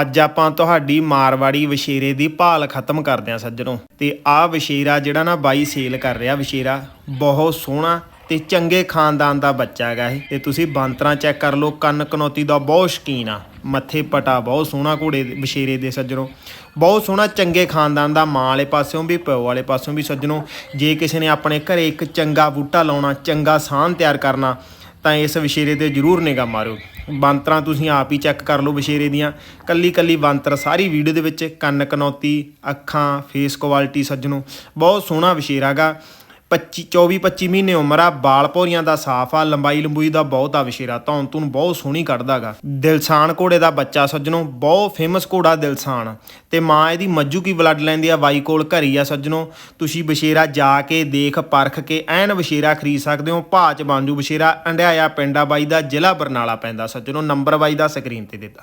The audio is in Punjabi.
ਅੱਜ ਆਪਾਂ ਤੁਹਾਡੀ ਮਾਰਵਾੜੀ ਵਿਸ਼ੇਰੇ ਦੀ ਭਾਲ ਖਤਮ ਕਰਦੇ ਹਾਂ ਸੱਜਣੋ। ਤੇ ਆਹ ਵਿਸ਼ੇਰਾ ਜਿਹੜਾ ਨਾ ਬਾਈ ਸੇਲ ਕਰ ਰਿਹਾ ਵਿਸ਼ੇਰਾ ਬਹੁਤ ਸੋਹਣਾ ਤੇ ਚੰਗੇ ਖਾਨਦਾਨ ਦਾ ਬੱਚਾ ਹੈਗਾ ਇਹ। ਤੇ ਤੁਸੀਂ ਬਾਂਤਰਾਂ ਚੈੱਕ ਕਰ ਲਓ, ਕੰਨ ਕਨੌਤੀ ਦਾ ਬਹੁਤ ਸ਼ਕੀਨ ਆ। ਮੱਥੇ ਪਟਾ ਬਹੁਤ ਸੋਹਣਾ ਘੋੜੇ ਦੇ- ਦੇ ਸੱਜਣੋ। ਬਹੁਤ ਸੋਹਣਾ ਚੰਗੇ ਖਾਨਦਾਨ ਦਾ ਮਾਂ ਵਾਲੇ ਪਾਸਿਓਂ ਵੀ, ਪਿਓ ਵਾਲੇ ਪਾਸਿਓਂ ਵੀ ਸੱਜਣੋ। ਜੇ ਕਿਸੇ ਨੇ ਆਪਣੇ ਘਰੇ ਇੱਕ ਚੰਗਾ ਬੂਟਾ ਲਾਉਣਾ, ਚੰਗਾ ਸਾਹਨ ਤਿਆਰ ਕਰਨਾ ਤਾਂ ਇਸ ਵਿਸ਼ੇਰੇ ਤੇ ਜ਼ਰੂਰ ਨਿਗਾਹ ਮਾਰਿਓ। ਬਾਂਤਰਾਂ ਤੁਸੀਂ ਆਪ ਹੀ ਚੈੱਕ ਕਰ ਲਓ ਵਿਸ਼ੇਰੇ ਦੀਆਂ। ਕੱਲੀ ਕੱਲੀ ਬਾਂਤਰ ਸਾਰੀ ਵੀਡੀਓ ਦੇ ਵਿੱਚ ਕੰਨ ਕਨੌਤੀ, ਅੱਖਾਂ ਫੇਸ ਕੁਆਲਿਟੀ ਸੱਜਣੋ। ਬਹੁਤ ਸੋਹਣਾ ਵਿਸ਼ੇਰਾਗਾ 25 24 25 ਮਹੀਨੇ ਉਮਰ ਆ, ਬਾਲ ਭੌਰੀਆਂ ਦਾ ਸਾਫ਼ ਆ, ਲੰਬਾਈ ਲੰਬੂਈ ਦਾ ਬਹੁਤ ਆ ਵਿਸ਼ੇਰਾ ਧੌਣ ਧੁਨ ਬਹੁਤ ਸੋਹਣੀ ਕੱਢਦਾਗਾ। ਦਿਲਸਾਨ ਘੋੜੇ ਦਾ ਬੱਚਾ ਸੱਜਣੋ, ਬਹੁਤ ਫੇਮਸ ਘੋੜਾ ਦਿਲਸਾਨ। ਤੇ ਮਾਂ ਇਹਦੀ ਮੱਜੂ ਕੀ ਬਲੱਡ ਲੈਂਦੀ ਆ ਬਾਈ ਕੋਲ ਘਰੀ ਆ ਸੱਜਣੋ। ਤੁਸੀਂ ਵਿਸ਼ੇਰਾ ਜਾ ਕੇ ਦੇਖ, ਪਰਖ ਕੇ ਐਨ ਵਿਸ਼ੇਰਾ ਖਰੀਦ ਸਕਦੇ ਹੋ। ਭਾਚ ਬਾਂਜੂ ਵਿਸ਼ੇਰਾ ਅੰਡਿਆਇਆ ਪਿੰਡਾ ਬਾਈ ਦਾ, ਜ਼ਿਲ੍ਹਾ ਬਰਨਾਲਾ ਪੈਂਦਾ। ਸੱਜਣੋ ਨੰਬਰ ਬਾਈ ਦਾ ਸਕਰੀਨ ਤੇ ਦਿੱਤਾ।